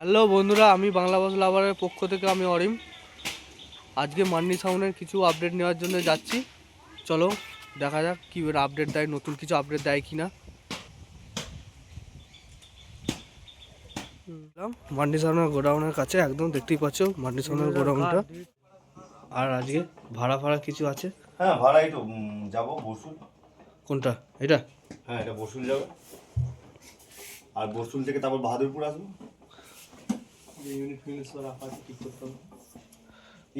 Hello বন্ধুরা আমি বাংলা বাস লাভারের পক্ষ থেকে আমি অরিম। আজকে মান্নি সাউনের কিছু আপডেট নেওয়ার জন্য যাচ্ছি। চলো দেখা যাক কী আপডেট দেয় নতুন কিছু আপডেট দেয় কি না মান্ডি সাউনের গোডাউনের কাছে একদম দেখতেই পাচ্ছ মান্ডি সাউনের গোডাউনটা। আর আজকে ভাড়া ফাড়া কিছু আছে? হ্যাঁ ভাড়াই তো উম, যাব বসুল কোনটা? এটা? হ্যাঁ এটা বসুল যাবে। আর বসুল থেকে তারপর বাহাদুরপুর আসব। ইউনিট ফিউনিট সব রাখা আছে ঠিক করতে হবে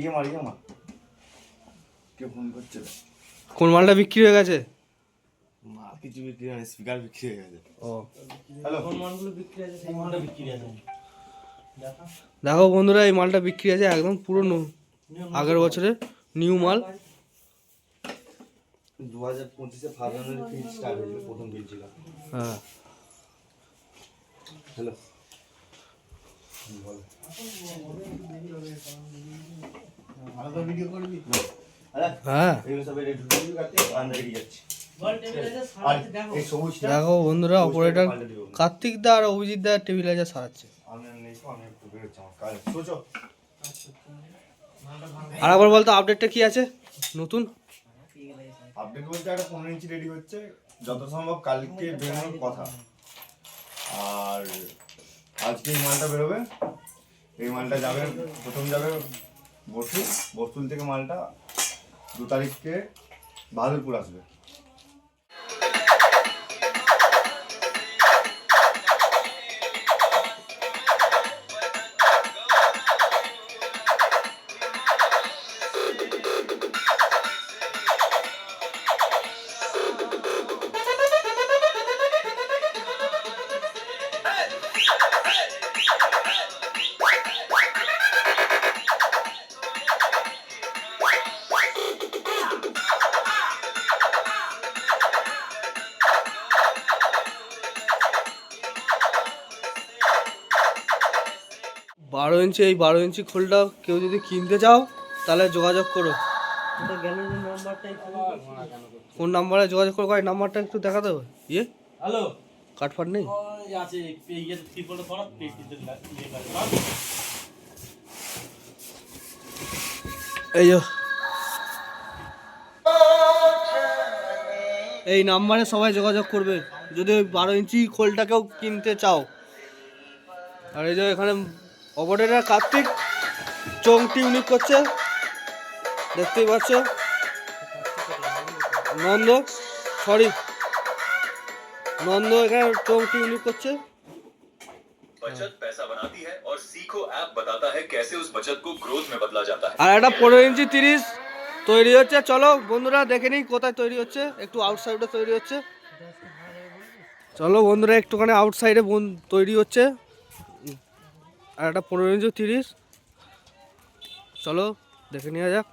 ইয়ে মার ইয়ে মার। কে ফোন করছে? কোন মালটা বিক্রি হয়ে গেছে? মার কিছু বিক্রি হয় স্পিকার বিক্রি হয়ে গেছে। ও। হ্যালো মালগুলো বিক্রি হয়েছে বিক্রি হয়েছে? দেখো। বন্ধুরা এই মালটা বিক্রি আছে একদম পুরো ন- আগের বছরের নিউ মাল। দু হাজার পঁচিশে ফার্স্ট জানুয়ারি স্টার্ট হয়েছিল প্রথম ছিল। হ্যাঁ। হ্যালো দেখো বন্ধুরা অপারেটর কার্তিক দা আর অভিজিৎ দা টেবিল টেবিলাইজার সারাচ্ছে। আর আবার বলতো আপডেটটা কি আছে? নতুন? আপডেট বলতে একটা পনেরো ইঞ্চি রেডি হচ্ছে। যত সম্ভব কালকে বেরোনোর কথা। আর আজকে এই মালটা বেরোবে? এই মালটা যাবে, প্রথম যাবে বসুল বসুল থেকে মালটা দু তারিখকে বাহাদুরপুর আসবে। বারো ইঞ্চি এই বারো ইঞ্চি খোলটা কেউ যদি কিনতে চাও তাহলে যোগাযোগ করো। কোন নাম্বারে যোগাযোগ করো এই নাম্বারটা একটু দেখা দেবে ইয়ে? হ্যালো? কাটফাট নেই? ইয়ে এই যো। এই নাম্বারে সবাই যোগাযোগ করবে। যদি ওই বারো ইঞ্চি খোলটাকেও কিনতে চাও। আর এই যে এখানে অবডেনার কার্তিক চোংটি ইউনিক করছে। দেখতেই পাচ্ছ। নন্দ সরি নন্দ এখানে চোংটি ইউনিক করছে। আর একটা পনেরো ইঞ্চি তিরিশ তৈরি হচ্ছে। চলো বন্ধুরা দেখে নিই কোথায় তৈরি হচ্ছে। একটু আউটসাইডে তৈরি হচ্ছে। চলো বন্ধুরা একটুখানি আউটসাইডে তৈরি হচ্ছে। আর একটা পনেরো ইঞ্চি তিরিশ। চলো, দেখে নেওয়া যাক।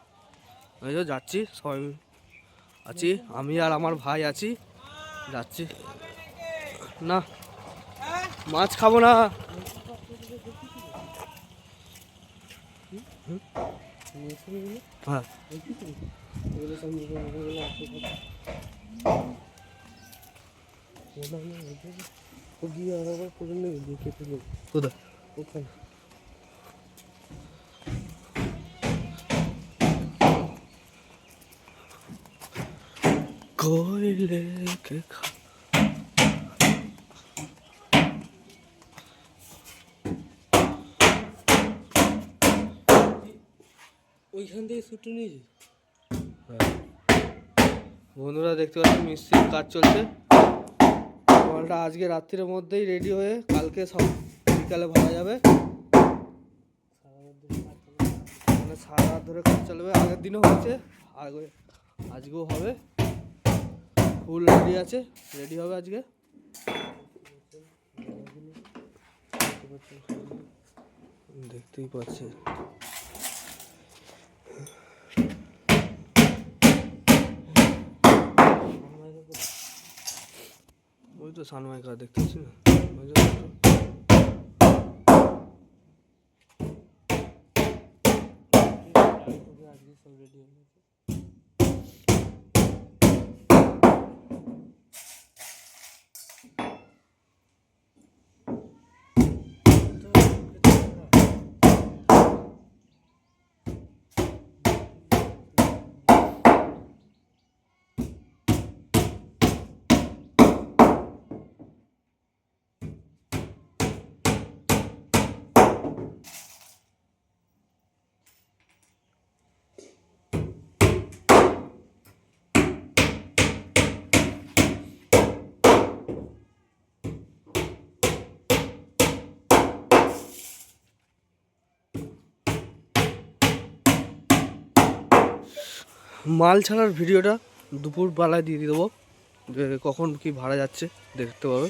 এই যে যাচ্ছি, সবাই আছি, আমি আর আমার ভাই আছি। যাচ্ছি। না, মাছ খাব না। হ্যাঁ। কোথায়? কইলে ওইখান থেকে নিয়েছি হ্যাঁ। বন্ধুরা দেখতে পাচ্ছি মিস্ত্রির কাজ চলছে। আজকে রাত্রির মধ্যেই রেডি হয়ে কালকে সব বিকালে ভাড়া যাবে। মানে সারা ধরে কাজ চলবে। আগের দিনও হয়েছে আগে আজকেও হবে। ফুল রেডি আছে, রেডি হবে আজকে। দেখতেই পাচ্ছে। ওই তো সানমাইকা দেখতেছি না? ওই মাল ছাড়ার ভিডিওটা দুপুর বেলায় দিয়ে দেবো। কখন কি ভাড়া যাচ্ছে দেখতে পাবে।